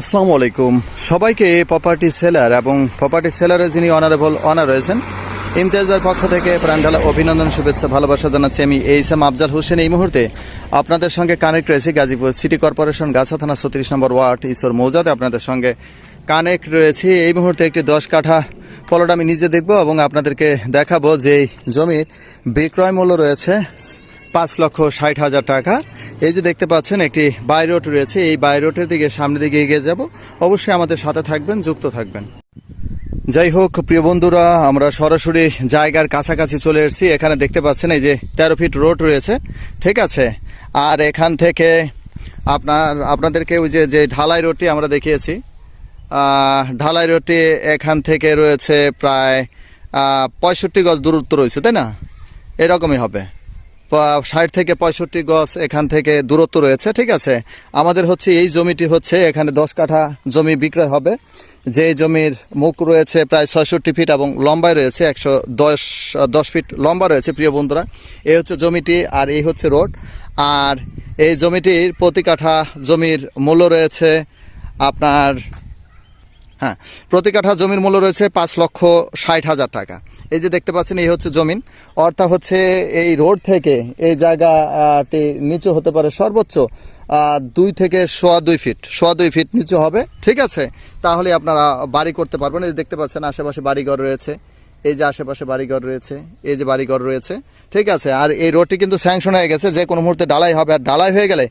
আসসালামু আলাইকুম। সবাইকে প্রপার্টি সেলার এবং প্রপার্টি সেলারের যিনি অনারেবল অনার রয়েছেন ইমতিয়াজের পক্ষ থেকে প্রাণঢালা অভিনন্দন, শুভেচ্ছা, ভালোবাসা জানাচ্ছি আমি এইস এম আফজাল হোসেন। এই মুহূর্তে আপনাদের সঙ্গে কানেক্ট রয়েছে গাজীপুর সিটি কর্পোরেশন গাছা থানা ছত্রিশ নম্বর ওয়ার্ড, ঈশ্বর মৌজাতে আপনাদের সঙ্গে কানেক্ট রয়েছে। এই মুহূর্তে একটি দশ কাঠা পলট আমি নিজে দেখব এবং আপনাদেরকে দেখাবো যে জমির বিক্রয় মূল্য রয়েছে পাঁচ লক্ষ ষাট হাজার টাকা। এই যে দেখতে পাচ্ছেন, একটি বাই রোড রয়েছে। এই বাই রোডের দিকে, সামনের দিকে এগিয়ে যাব। অবশ্যই আমাদের সাথে থাকবেন, যুক্ত থাকবেন। যাই হোক, প্রিয় বন্ধুরা, আমরা সরাসরি জায়গার কাছাকাছি চলে এসেছি। এখানে দেখতে পাচ্ছেন, এই যে তেরো ফিট রোড রয়েছে। ঠিক আছে? আর এখান থেকে আপনার, আপনাদেরকে ওই যে যে ঢালাই রোডটি আমরা দেখিয়েছি ঢালাই রোডটি এখান থেকে রয়েছে প্রায় পঁয়ষট্টি গজ দূরত্ব রয়েছে, তাই না? এরকমই হবে। ষাট থেকে পঁয়ষট্টি গজ এখান থেকে দূরত্ব রয়েছে, ঠিক আছে? আমাদের হচ্ছে এই জমিটি হচ্ছে এখানে দশ কাঠা জমি বিক্রয় হবে। যে জমির মুখ রয়েছে প্রায় ছয়ষট্টি ফিট এবং লম্বায় রয়েছে একশো দশ দশ ফিট লম্বা রয়েছে, প্রিয় বন্ধুরা। এই হচ্ছে জমিটি আর এই হচ্ছে রোড। আর এই জমিটির প্রতি কাঠা জমির মূল্য রয়েছে আপনার হ্যাঁ প্রতি কাঠা জমির মূল্য রয়েছে পাঁচ লক্ষ ষাট হাজার টাকা। এই যে দেখতে পাচ্ছেন, এই হচ্ছে জমিন। অর্থাৎ হচ্ছে এই রোড থেকে এই জায়গাটি নিচু হতে পারে সর্বোচ্চ দুই থেকে সোয়া দুই ফিট। সোয়া দুই ফিট নিচু হবে, ঠিক আছে? তাহলে আপনারা বাড়ি করতে পারবেন। এই দেখতে পাচ্ছেন, আশেপাশে বাড়িঘর রয়েছে। এই যে আশেপাশে বাড়িঘর রয়েছে, এই যে বাড়িঘর রয়েছে, ঠিক আছে, আর এই রোডটি কিন্তু স্যাংশন হয়ে গেছে, যে কোনো মুহূর্তে ডালাই হবে, আর ডালাই হয়ে গেলে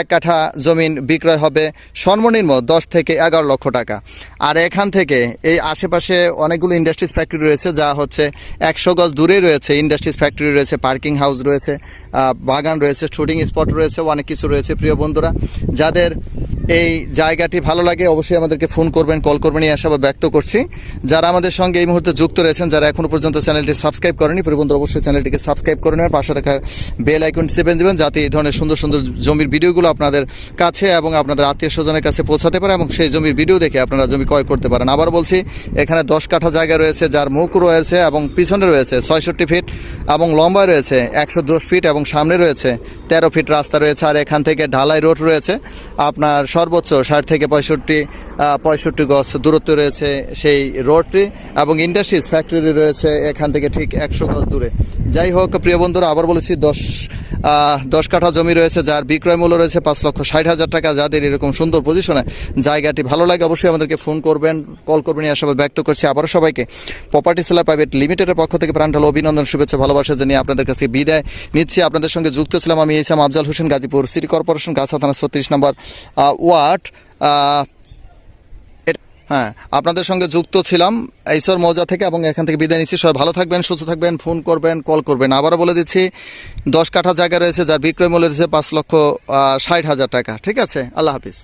এক কাঠা জমিন বিক্রয় হবে সর্বনিম্ন দশ থেকে এগারো লক্ষ টাকা। আর এখান থেকে এই আশেপাশে অনেকগুলো ইন্ডাস্ট্রিজ ফ্যাক্টরি রয়েছে, যা হচ্ছে একশো গজ দূরেই রয়েছে ইন্ডাস্ট্রিজ ফ্যাক্টরি রয়েছে পার্কিং হাউস রয়েছে বাগান রয়েছে শুটিং স্পট রয়েছে, অনেক কিছু রয়েছে, প্রিয় বন্ধুরা, যাদের এই জায়গাটি ভালো লাগে, অবশ্যই আমাদেরকে ফোন করবেন, কল করবেন, এই আশাবাদ ব্যক্ত করছি। যারা আমাদের সঙ্গে এই মুহূর্তে যুক্ত রয়েছেন, যারা এখনও পর্যন্ত চ্যানেলটি সাবস্ক্রাইব করেনি প্রিয় বন্ধুরা অবশ্যই চ্যানেলটিকে সাবস্ক্রাইব করে নেবেন, পাশে রাখা বেল আইকনটি চেপে দেবেন, যাতে এই ধরনের সুন্দর সুন্দর জমির ভিডিওগুলো আপনাদের কাছে এবং আপনাদের আত্মীয় স্বজনের কাছে পৌঁছাতে পারে এবং সেই জমির ভিডিও দেখে আপনারা জমি ক্রয় করতে পারেন। আবার বলছি, এখানে দশ কাঠা জায়গা রয়েছে, যার মুখ রয়েছে এবং পিছনে রয়েছে ছয়ষট্টি ফিট এবং লম্বা রয়েছে একশো দশ ফিট এবং সামনে রয়েছে তেরো ফিট রাস্তা রয়েছে, আর এখান থেকে ঢালাই রোড রয়েছে। আপনার সর্বোচ্চ ষাট থেকে পঁয়ষট্টি পঁয়ষট্টি গজ দূরত্ব রয়েছে সেই রোডটি এবং ইন্ডাস্ট্রিজ ফ্যাক্টরি রয়েছে এখান থেকে ঠিক একশো গজ দূরে। যাই হোক, প্রিয় বন্ধুরা, আবার বলেছি দশ দশ কাঠা জমি রয়েছে, যার বিক্রয় মূল্য রয়েছে পাঁচ লক্ষ ষাট হাজার টাকা। যাদের এরকম সুন্দর পজিশনে জায়গাটি ভালো লাগে, অবশ্যই আমাদেরকে ফোন করবেন কল করবেন, এই আশাবাদ ব্যক্ত করছি। আবারও সবাইকে প্রপার্টি সেলার প্রাইভেট লিমিটেডের পক্ষ থেকে প্রাণঢাল অভিনন্দন, শুভেচ্ছা, ভালোবাসা জানিয়ে আপনাদের কাছে বিদায় নিচ্ছি। আপনাদের সঙ্গে যুক্ত ছিলাম আমি ইসাম আফজাল হোসেন, গাজীপুর সিটি কর্পোরেশন গাছা থানা ছত্রিশ নম্বর ওয়ার্ড। হ্যাঁ আপনাদের সঙ্গে যুক্ত ছিলাম এইসর মজা থেকে এবং এখান থেকে বিদায় নিচ্ছি। সবাই ভালো থাকবেন, সুস্থ থাকবেন, ফোন করবেন, কল করবেন। আবারও বলে দিচ্ছি, দশ কাঠা জায়গা রয়েছে, যার বিক্রয় মূল্য রয়েছে পাঁচ লক্ষ ষাট হাজার টাকা। ঠিক আছে? আল্লাহ হাফিজ।